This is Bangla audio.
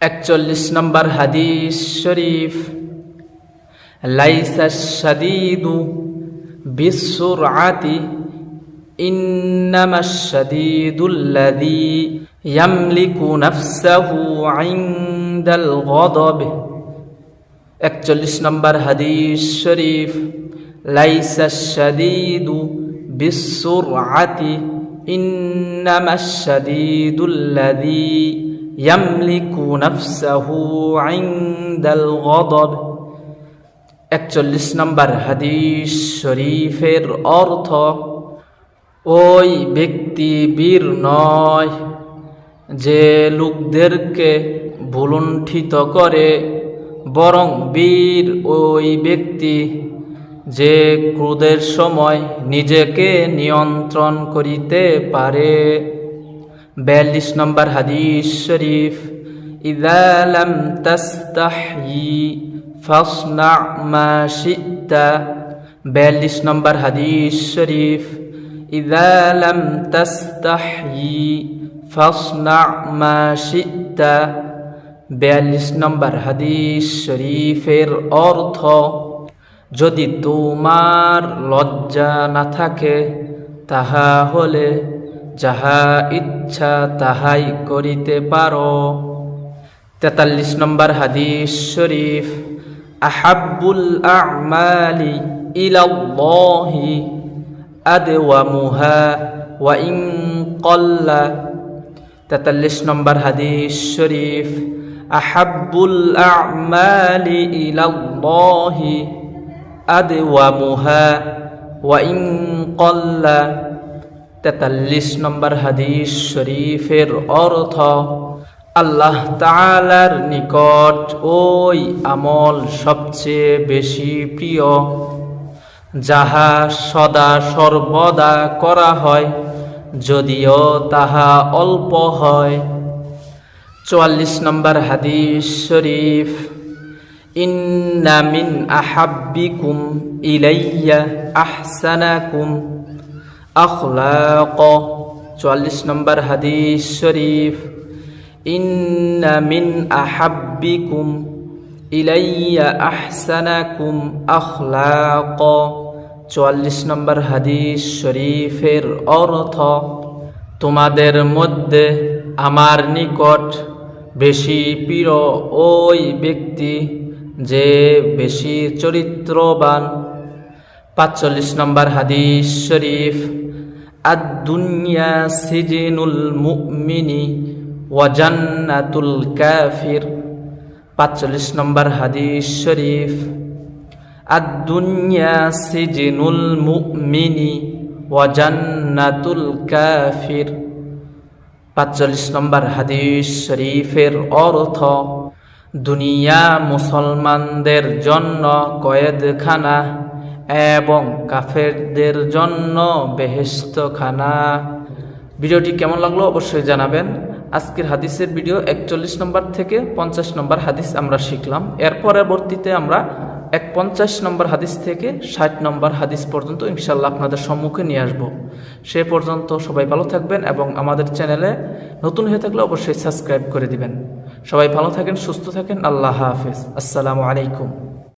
একচল্লিশ নম্বর হাদিস শরীফ লাইসা শাদীদু বিসুরআতি إنما الشديد الذي يملك نفسه عند الغضب একচল্লিশ নম্বর হাদিস শরীফ লাইসা শাদীদু বিসুরআতি إنما الشديد الذي ইয়ামলিকু নফসাহু আইন্দাল গদব। একচল্লিশ নম্বর হাদিস শরীফের অর্থ, ওই ব্যক্তি বীর নয় যে লোকদেরকে ভুলুণ্ঠিত করে, বরং বীর ওই ব্যক্তি যে ক্রোধের সময় নিজেকে নিয়ন্ত্রণ করিতে পারে। বিয়াল্লিশ নম্বর হাদিস শরীফ ইদালম তস্তি ফাসনা মা বিয়াল্লিশ নম্বর হাদিস শরীফ ইদালম তস্তি ফাসনা মা বিয়াল্লিশ নম্বর হাদিস শরীফের অর্থ, যদি তোমার লজ্জা না থাকে, তাহা হলে যাহা ইচ্ছা তাহাই করিতে পারো। তেতাল্লিশ নম্বর হাদিস শরীফ আহাবুল আমালি ইলাল্লাহি আদওয়ামুহা ওয়া ইন কল্লা। তেতাল্লিশ নম্বর হাদিস শরীফ আহাবুল আমালি ইলাল্লাহি আদওয়ামুহা ওয়া ইন কল্লা। তেতাল্লিশ নম্বর হাদিস শরীফের অর্থ, আল্লাহ তালার নিকট ওই আমল সবচেয়ে বেশি প্রিয়, যাহা সদা সর্বদা করা হয়, যদিও তাহা অল্প হয়। চুয়াল্লিশ নম্বর হাদিস শরীফ, ইন্না মিন আহাব্বিকুম ইলাইয়া আহসানাকুম আখলাক। চুয়াল্লিশ নম্বর হাদিস শরীফ। ইন্না মিন আহাব্বিকুম ইলাইয়া আহসানাকুম আখলাক। চুয়াল্লিশ নম্বর হাদিস শরীফের অর্থ, তোমাদের মধ্যে আমার নিকট বেশি প্রিয় ওই ব্যক্তি যে বেশি চরিত্রবান। পাঁচচল্লিশ নম্বর হাদিস শরীফ আদুনিয়া সিজিনুল মুমিনি ওয়াজান্নাতুল কাফির। পাঁচচল্লিশ নম্বর হাদিস শরীফ আদুনিয়া সিজিনুল মুমিনি ওয়াজান্নাতুল কাফির। পাঁচচল্লিশ নম্বর হাদিস শরীফের অর্থ, দুনিয়া মুসলমানদের জন্য কয়েদখানা এবং কাফেরদের জন্য বেহেস্তখানা ভিডিওটি কেমন লাগল অবশ্যই জানাবেন। আজকের হাদিসের ভিডিও একচল্লিশ নম্বর থেকে পঞ্চাশ নম্বর হাদিস আমরা শিখলাম। এর পরবর্তীতে আমরা এক পঞ্চাশ নম্বর হাদিস থেকে ষাট নম্বর হাদিস পর্যন্ত ইনশাল্লাহ আপনাদের সম্মুখে নিয়ে আসব। সে পর্যন্ত সবাই ভালো থাকবেন এবং আমাদের চ্যানেলে নতুন হয়ে থাকলে অবশ্যই সাবস্ক্রাইব করে দিবেন। সবাই ভালো থাকেন, সুস্থ থাকেন। আল্লাহ হাফিজ। আসসালামু আলাইকুম।